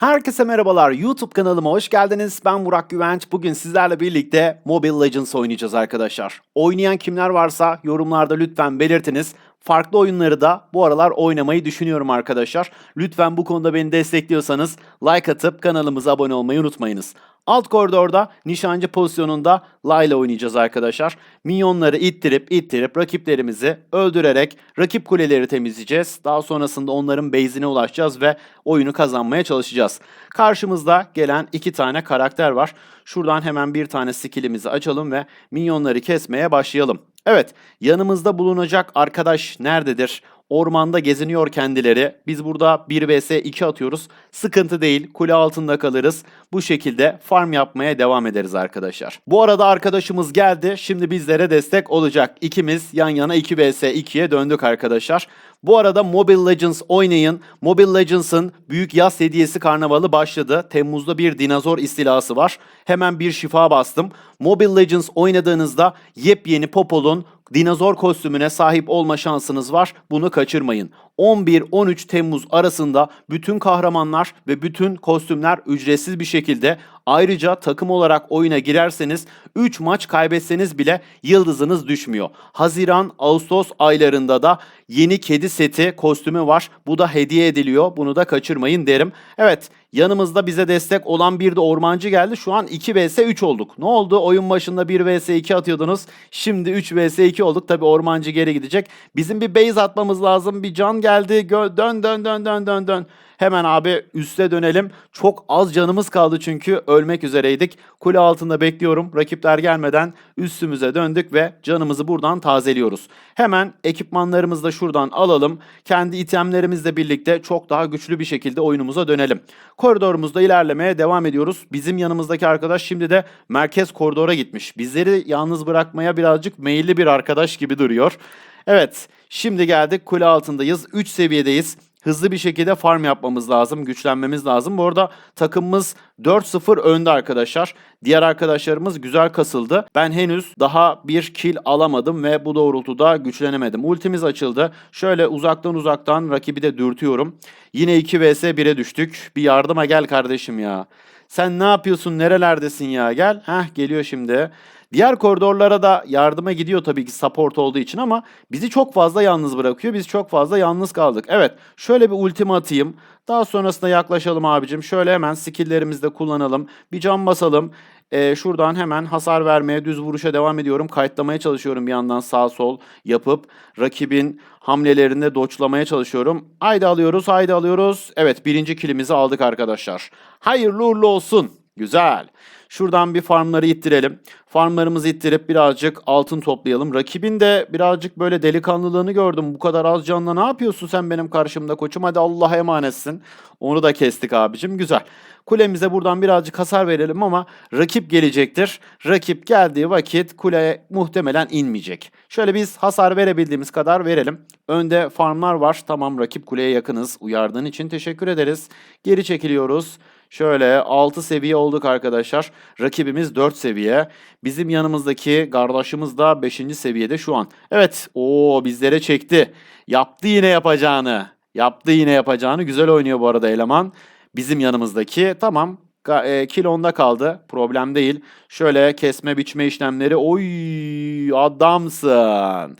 Herkese merhabalar. YouTube kanalıma hoş geldiniz. Ben Burak Güvenç. Bugün sizlerle birlikte Mobile Legends oynayacağız arkadaşlar. Oynayan kimler varsa yorumlarda lütfen belirtiniz. Farklı oyunları da bu aralar oynamayı düşünüyorum arkadaşlar. Lütfen bu konuda beni destekliyorsanız like atıp kanalımıza abone olmayı unutmayınız. Alt koridorda nişancı pozisyonunda Layla oynayacağız arkadaşlar. Minyonları ittirip ittirip rakiplerimizi öldürerek rakip kuleleri temizleyeceğiz. Daha sonrasında onların base'ine ulaşacağız ve oyunu kazanmaya çalışacağız. Karşımızda gelen iki tane karakter var. Şuradan hemen bir tane skillimizi açalım ve minyonları kesmeye başlayalım. Evet, yanımızda bulunacak arkadaş nerededir? Ormanda geziniyor kendileri. Biz burada 1 vs 2 atıyoruz. Sıkıntı değil. Kule altında kalırız. Bu şekilde farm yapmaya devam ederiz arkadaşlar. Bu arada arkadaşımız geldi. Şimdi bizlere destek olacak. İkimiz yan yana 2 vs 2'ye döndük arkadaşlar. Bu arada Mobile Legends oynayın. Mobile Legends'ın büyük yaz hediyesi karnavalı başladı. Temmuz'da bir dinozor istilası var. Hemen bir şifa bastım. Mobile Legends oynadığınızda yepyeni Popol'un dinozor kostümüne sahip olma şansınız var. Bunu kaçırmayın. 11-13 Temmuz arasında bütün kahramanlar ve bütün kostümler ücretsiz bir şekilde ayrıca takım olarak oyuna girerseniz 3 maç kaybetseniz bile yıldızınız düşmüyor. Haziran, Ağustos aylarında da yeni kedi seti kostümü var. Bu da hediye ediliyor. Bunu da kaçırmayın derim. Evet yanımızda bize destek olan bir de ormancı geldi. Şu an 2 vs 3 olduk. Ne oldu? Oyun başında 1 vs 2 atıyordunuz. Şimdi 3 vs 2 olduk. Tabi ormancı geri gidecek. Bizim bir base atmamız lazım. Bir can geldi. Gö- dön dön dön dön dön dön. Hemen abi üste dönelim. Çok az canımız kaldı çünkü ölmek üzereydik. Kule altında bekliyorum. Rakipler gelmeden üstümüze döndük ve canımızı buradan tazeliyoruz. Hemen ekipmanlarımızı da şuradan alalım. Kendi itemlerimizle birlikte çok daha güçlü bir şekilde oyunumuza dönelim. Koridorumuzda ilerlemeye devam ediyoruz. Bizim yanımızdaki arkadaş şimdi de merkez koridora gitmiş. Bizleri yalnız bırakmaya birazcık meyilli bir arkadaş gibi duruyor. Evet, şimdi geldik kule altındayız. 3 seviyedeyiz. Hızlı bir şekilde farm yapmamız lazım, güçlenmemiz lazım. Bu arada takımımız 4-0 önde arkadaşlar. Diğer arkadaşlarımız güzel kasıldı. Ben henüz daha bir kill alamadım ve bu doğrultuda güçlenemedim. Ultimiz açıldı. Şöyle uzaktan uzaktan rakibi de dürtüyorum. Yine 2 vs 1'e düştük. Bir yardıma gel kardeşim ya. Sen ne yapıyorsun? Nerelerdesin ya? Gel. Heh geliyor şimdi. Diğer koridorlara da yardıma gidiyor tabii ki support olduğu için ama bizi çok fazla yalnız bırakıyor. Biz çok fazla yalnız kaldık. Evet şöyle bir ultimi atayım. Daha sonrasında yaklaşalım abicim. Şöyle hemen skilllerimizi de kullanalım. Bir can basalım. Ee, şuradan hemen hasar vermeye, düz vuruşa devam ediyorum. Kayıtlamaya çalışıyorum bir yandan sağ sol yapıp rakibin hamlelerinde doçlamaya çalışıyorum. Haydi alıyoruz, haydi alıyoruz. Evet birinci kilimizi aldık arkadaşlar. Hayırlı uğurlu olsun. Güzel. Şuradan bir farmları ittirelim. Farmlarımızı ittirip birazcık altın toplayalım. Rakibin de birazcık böyle delikanlılığını gördüm. Bu kadar az canla ne yapıyorsun sen benim karşımda koçum? Hadi Allah'a emanetsin. Onu da kestik abicim. Güzel. Kulemize buradan birazcık hasar verelim ama rakip gelecektir. Rakip geldiği vakit kule muhtemelen inmeyecek. Şöyle biz hasar verebildiğimiz kadar verelim. Önde farmlar var. Tamam rakip kuleye yakınız. Uyardığın için teşekkür ederiz. Geri çekiliyoruz. Şöyle 6 seviye olduk arkadaşlar. Rakibimiz 4 seviye. Bizim yanımızdaki kardeşimiz da 5. seviyede şu an. Evet o bizlere çekti. Yaptı yine yapacağını. Yaptı yine yapacağını. Güzel oynuyor bu arada eleman. Bizim yanımızdaki tamam e, onda kaldı. Problem değil. Şöyle kesme biçme işlemleri. Oy adamsın.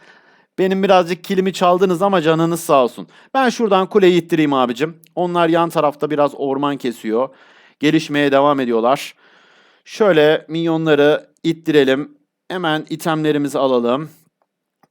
Benim birazcık kilimi çaldınız ama canınız sağ olsun. Ben şuradan kuleyi ittireyim abicim. Onlar yan tarafta biraz orman kesiyor. Gelişmeye devam ediyorlar. Şöyle minyonları ittirelim. Hemen itemlerimizi alalım.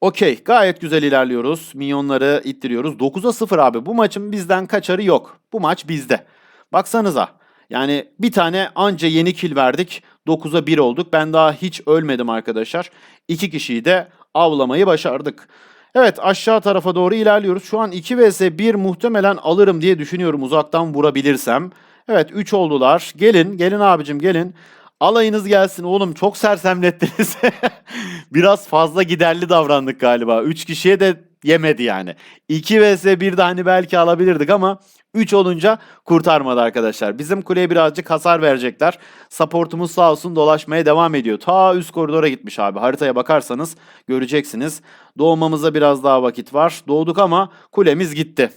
Okey gayet güzel ilerliyoruz. Minyonları ittiriyoruz. 9'a 0 abi. Bu maçın bizden kaçarı yok. Bu maç bizde. Baksanıza. Yani bir tane anca yeni kill verdik. 9'a 1 olduk. Ben daha hiç ölmedim arkadaşlar. İki kişiyi de avlamayı başardık. Evet aşağı tarafa doğru ilerliyoruz. Şu an 2 vs 1 muhtemelen alırım diye düşünüyorum uzaktan vurabilirsem. Evet 3 oldular. Gelin gelin abicim gelin. Alayınız gelsin oğlum çok sersemlettiniz. Biraz fazla giderli davrandık galiba. 3 kişiye de yemedi yani. 2 vs 1 de hani belki alabilirdik ama 3 olunca kurtarmadı arkadaşlar. Bizim kuleye birazcık hasar verecekler. Supportumuz sağ olsun dolaşmaya devam ediyor. Ta üst koridora gitmiş abi. Haritaya bakarsanız göreceksiniz. Doğmamıza biraz daha vakit var. Doğduk ama kulemiz gitti.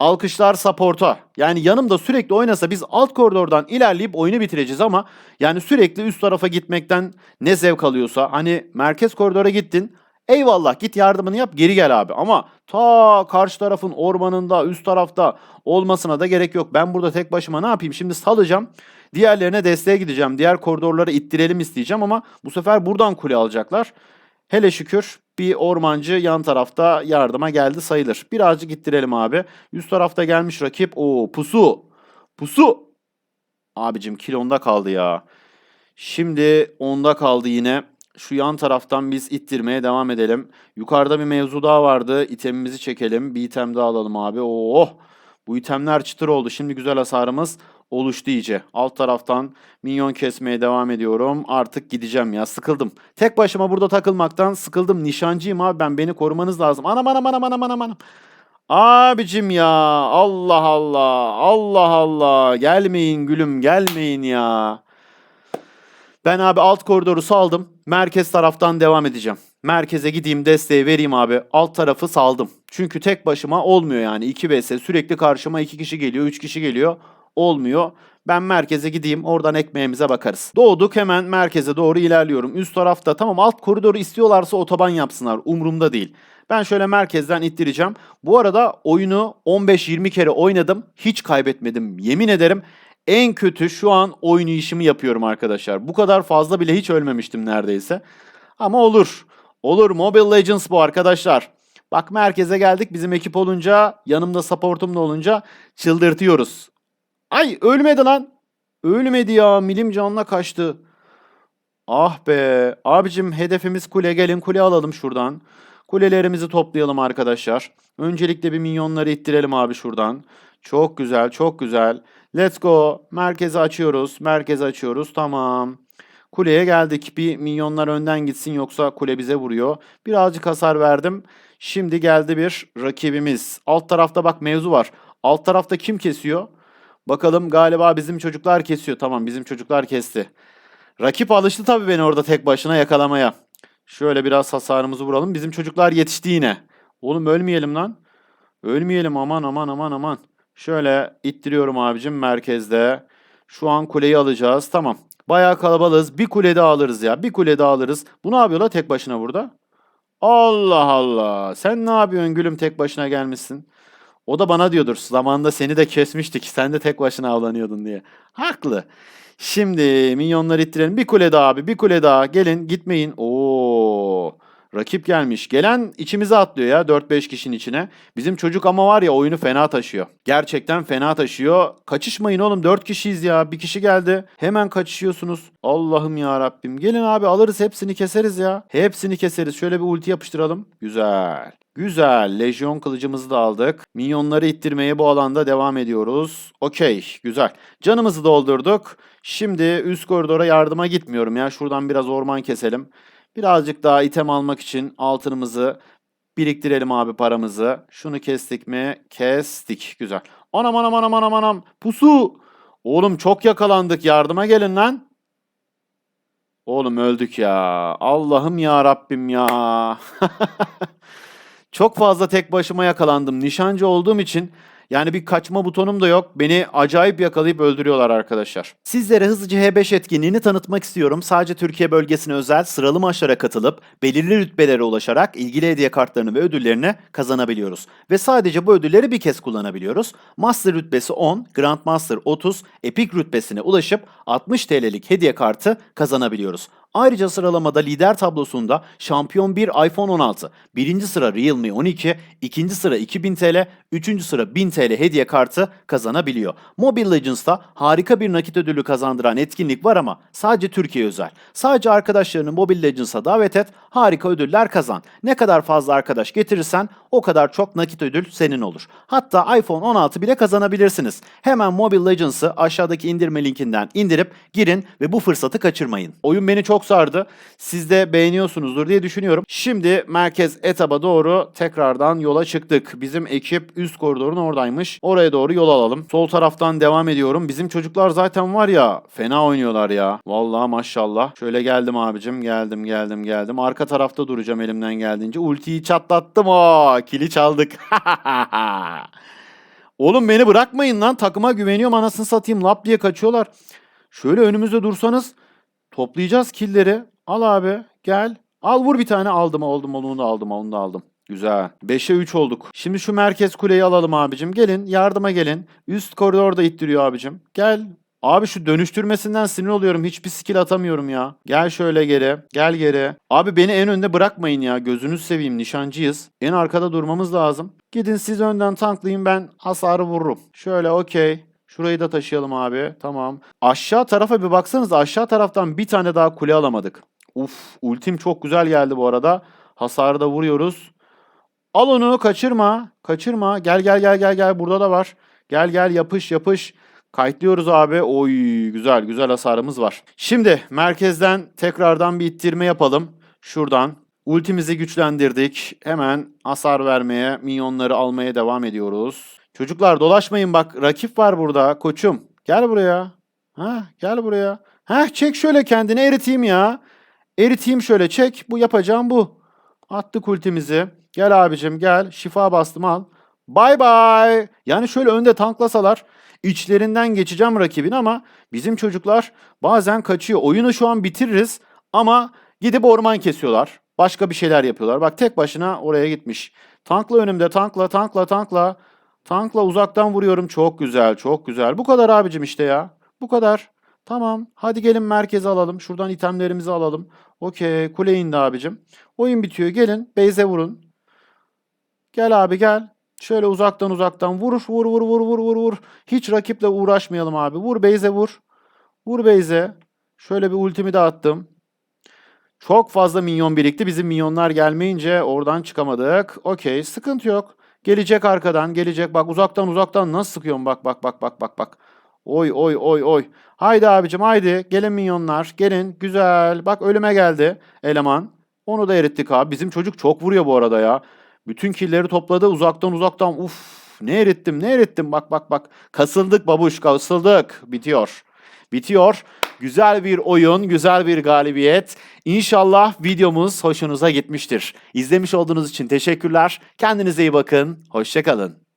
Alkışlar support'a. Yani yanımda sürekli oynasa biz alt koridordan ilerleyip oyunu bitireceğiz ama yani sürekli üst tarafa gitmekten ne zevk alıyorsa hani merkez koridora gittin eyvallah git yardımını yap geri gel abi ama ta karşı tarafın ormanında üst tarafta olmasına da gerek yok. Ben burada tek başıma ne yapayım şimdi salacağım diğerlerine desteğe gideceğim diğer koridorları ittirelim isteyeceğim ama bu sefer buradan kule alacaklar. Hele şükür bir ormancı yan tarafta yardıma geldi sayılır. Birazcık ittirelim abi. Üst tarafta gelmiş rakip. Oo pusu. Pusu. Abicim kill onda kaldı ya. Şimdi onda kaldı yine. Şu yan taraftan biz ittirmeye devam edelim. Yukarıda bir mevzu daha vardı. İtemimizi çekelim. Bir item daha alalım abi. Oh! Bu itemler çıtır oldu. Şimdi güzel hasarımız oluştu iyice. Alt taraftan minyon kesmeye devam ediyorum. Artık gideceğim ya. Sıkıldım. Tek başıma burada takılmaktan sıkıldım. Nişancıyım abi ben. Beni korumanız lazım. Anam anam anam anam anam anam. Abicim ya. Allah Allah. Allah Allah. Gelmeyin gülüm gelmeyin ya. Ben abi alt koridoru saldım. Merkez taraftan devam edeceğim. Merkeze gideyim desteği vereyim abi. Alt tarafı saldım. Çünkü tek başıma olmuyor yani. 2 vs sürekli karşıma 2 kişi geliyor, 3 kişi geliyor. Olmuyor. Ben merkeze gideyim oradan ekmeğimize bakarız. Doğduk hemen merkeze doğru ilerliyorum. Üst tarafta tamam alt koridoru istiyorlarsa otoban yapsınlar. Umurumda değil. Ben şöyle merkezden ittireceğim. Bu arada oyunu 15-20 kere oynadım. Hiç kaybetmedim. Yemin ederim en kötü şu an oynayışımı yapıyorum arkadaşlar. Bu kadar fazla bile hiç ölmemiştim neredeyse. Ama olur. Olur Mobile Legends bu arkadaşlar. Bak merkeze geldik bizim ekip olunca yanımda supportum da olunca çıldırtıyoruz. Ay ölmedi lan. Ölmedi ya milim canına kaçtı. Ah be abicim hedefimiz kule gelin kule alalım şuradan. Kulelerimizi toplayalım arkadaşlar. Öncelikle bir minyonları ittirelim abi şuradan. Çok güzel çok güzel. Let's go. Merkezi açıyoruz. Merkezi açıyoruz. Tamam. Kuleye geldik. Bir minyonlar önden gitsin yoksa kule bize vuruyor. Birazcık hasar verdim. Şimdi geldi bir rakibimiz. Alt tarafta bak mevzu var. Alt tarafta kim kesiyor? Bakalım galiba bizim çocuklar kesiyor. Tamam bizim çocuklar kesti. Rakip alıştı tabii beni orada tek başına yakalamaya. Şöyle biraz hasarımızı vuralım. Bizim çocuklar yetişti yine. Oğlum ölmeyelim lan. Ölmeyelim aman aman aman aman. Şöyle ittiriyorum abicim merkezde. Şu an kuleyi alacağız. Tamam. Bayağı kalabalığız. Bir kule daha alırız ya. Bir kule daha alırız. Bu ne yapıyor la tek başına burada? Allah Allah. Sen ne yapıyorsun gülüm tek başına gelmişsin. O da bana diyordur. Zamanında seni de kesmiştik. Sen de tek başına avlanıyordun diye. Haklı. Şimdi minyonları ittirelim. Bir kule daha abi. Bir kule daha. Gelin gitmeyin. Oo. Rakip gelmiş. Gelen içimize atlıyor ya 4-5 kişinin içine. Bizim çocuk ama var ya oyunu fena taşıyor. Gerçekten fena taşıyor. Kaçışmayın oğlum 4 kişiyiz ya. Bir kişi geldi. Hemen kaçışıyorsunuz. Allah'ım ya Rabbim. Gelin abi alırız hepsini keseriz ya. Hepsini keseriz. Şöyle bir ulti yapıştıralım. Güzel. Güzel. Lejyon kılıcımızı da aldık. Minyonları ittirmeye bu alanda devam ediyoruz. Okey. Güzel. Canımızı doldurduk. Şimdi üst koridora yardıma gitmiyorum ya. Şuradan biraz orman keselim. Birazcık daha item almak için altınımızı biriktirelim abi paramızı. Şunu kestik mi? Kestik. Güzel. Anam anam anam anam anam. Pusu. Oğlum çok yakalandık. Yardıma gelin lan. Oğlum öldük ya. Allah'ım ya Rabbim ya. çok fazla tek başıma yakalandım. Nişancı olduğum için yani bir kaçma butonum da yok. Beni acayip yakalayıp öldürüyorlar arkadaşlar. Sizlere hızlıca H5 etkinliğini tanıtmak istiyorum. Sadece Türkiye bölgesine özel sıralı maçlara katılıp belirli rütbelere ulaşarak ilgili hediye kartlarını ve ödüllerini kazanabiliyoruz. Ve sadece bu ödülleri bir kez kullanabiliyoruz. Master rütbesi 10, Grandmaster 30, Epic rütbesine ulaşıp 60 TL'lik hediye kartı kazanabiliyoruz. Ayrıca sıralamada lider tablosunda şampiyon 1 iPhone 16, birinci sıra Realme 12, ikinci sıra 2000 TL, üçüncü sıra 1000 TL hediye kartı kazanabiliyor. Mobile Legends'ta harika bir nakit ödülü kazandıran etkinlik var ama sadece Türkiye özel. Sadece arkadaşlarını Mobile Legends'a davet et, harika ödüller kazan. Ne kadar fazla arkadaş getirirsen o kadar çok nakit ödül senin olur. Hatta iPhone 16 bile kazanabilirsiniz. Hemen Mobile Legends'ı aşağıdaki indirme linkinden indirip girin ve bu fırsatı kaçırmayın. Oyun beni çok sardı. Siz de beğeniyorsunuzdur diye düşünüyorum. Şimdi merkez etaba doğru tekrardan yola çıktık. Bizim ekip üst koridorun oradaymış. Oraya doğru yol alalım. Sol taraftan devam ediyorum. Bizim çocuklar zaten var ya fena oynuyorlar ya. Vallahi maşallah. Şöyle geldim abicim. Geldim geldim geldim. Arka tarafta duracağım elimden geldiğince. Ultiyi çatlattım o. Kili çaldık. Oğlum beni bırakmayın lan. Takıma güveniyorum anasını satayım. Lap diye kaçıyorlar. Şöyle önümüzde dursanız toplayacağız killeri. Al abi gel. Al vur bir tane aldım aldım onu da aldım onu da aldım. Güzel. 5'e 3 olduk. Şimdi şu merkez kuleyi alalım abicim. Gelin yardıma gelin. Üst koridorda ittiriyor abicim. Gel. Abi şu dönüştürmesinden sinir oluyorum. Hiçbir skill atamıyorum ya. Gel şöyle geri. Gel geri. Abi beni en önde bırakmayın ya. Gözünüzü seveyim. Nişancıyız. En arkada durmamız lazım. Gidin siz önden tanklayın ben hasarı vururum. Şöyle okey. Şurayı da taşıyalım abi. Tamam. Aşağı tarafa bir baksanız aşağı taraftan bir tane daha kule alamadık. Uf ultim çok güzel geldi bu arada. Hasarı da vuruyoruz. Al onu kaçırma. Kaçırma. Gel gel gel gel gel burada da var. Gel gel yapış yapış. Kayıtlıyoruz abi. Oy güzel güzel hasarımız var. Şimdi merkezden tekrardan bir ittirme yapalım. Şuradan. Ultimizi güçlendirdik. Hemen hasar vermeye, minyonları almaya devam ediyoruz. Çocuklar dolaşmayın bak. Rakip var burada. Koçum. Gel buraya. Ha, gel buraya. Ha, çek şöyle kendini eriteyim ya. Eriteyim şöyle çek. Bu yapacağım bu. Attık ultimizi. Gel abicim gel. Şifa bastım al. Bay bay. Yani şöyle önde tanklasalar içlerinden geçeceğim rakibin ama bizim çocuklar bazen kaçıyor. Oyunu şu an bitiririz ama gidip orman kesiyorlar. Başka bir şeyler yapıyorlar. Bak tek başına oraya gitmiş. Tankla önümde tankla tankla tankla. Tankla uzaktan vuruyorum. Çok güzel çok güzel. Bu kadar abicim işte ya. Bu kadar. Tamam. Hadi gelin merkeze alalım. Şuradan itemlerimizi alalım. Okey. Kule indi abicim. Oyun bitiyor. Gelin. Beyze vurun. Gel abi gel. Şöyle uzaktan uzaktan vur vur vur vur vur vur vur. Hiç rakiple uğraşmayalım abi. Vur Beyze vur. Vur Beyze. Şöyle bir ultimi de attım. Çok fazla minyon birikti. Bizim minyonlar gelmeyince oradan çıkamadık. Okey sıkıntı yok. Gelecek arkadan gelecek. Bak uzaktan uzaktan nasıl sıkıyorum bak bak bak bak bak bak. Oy oy oy oy. Haydi abicim haydi. Gelin minyonlar. Gelin. Güzel. Bak ölüme geldi eleman. Onu da erittik abi. Bizim çocuk çok vuruyor bu arada ya. Bütün killeri topladı uzaktan uzaktan. Uf ne erittim ne erittim bak bak bak. Kasıldık babuş kasıldık. Bitiyor. Bitiyor. Güzel bir oyun, güzel bir galibiyet. İnşallah videomuz hoşunuza gitmiştir. İzlemiş olduğunuz için teşekkürler. Kendinize iyi bakın. Hoşçakalın.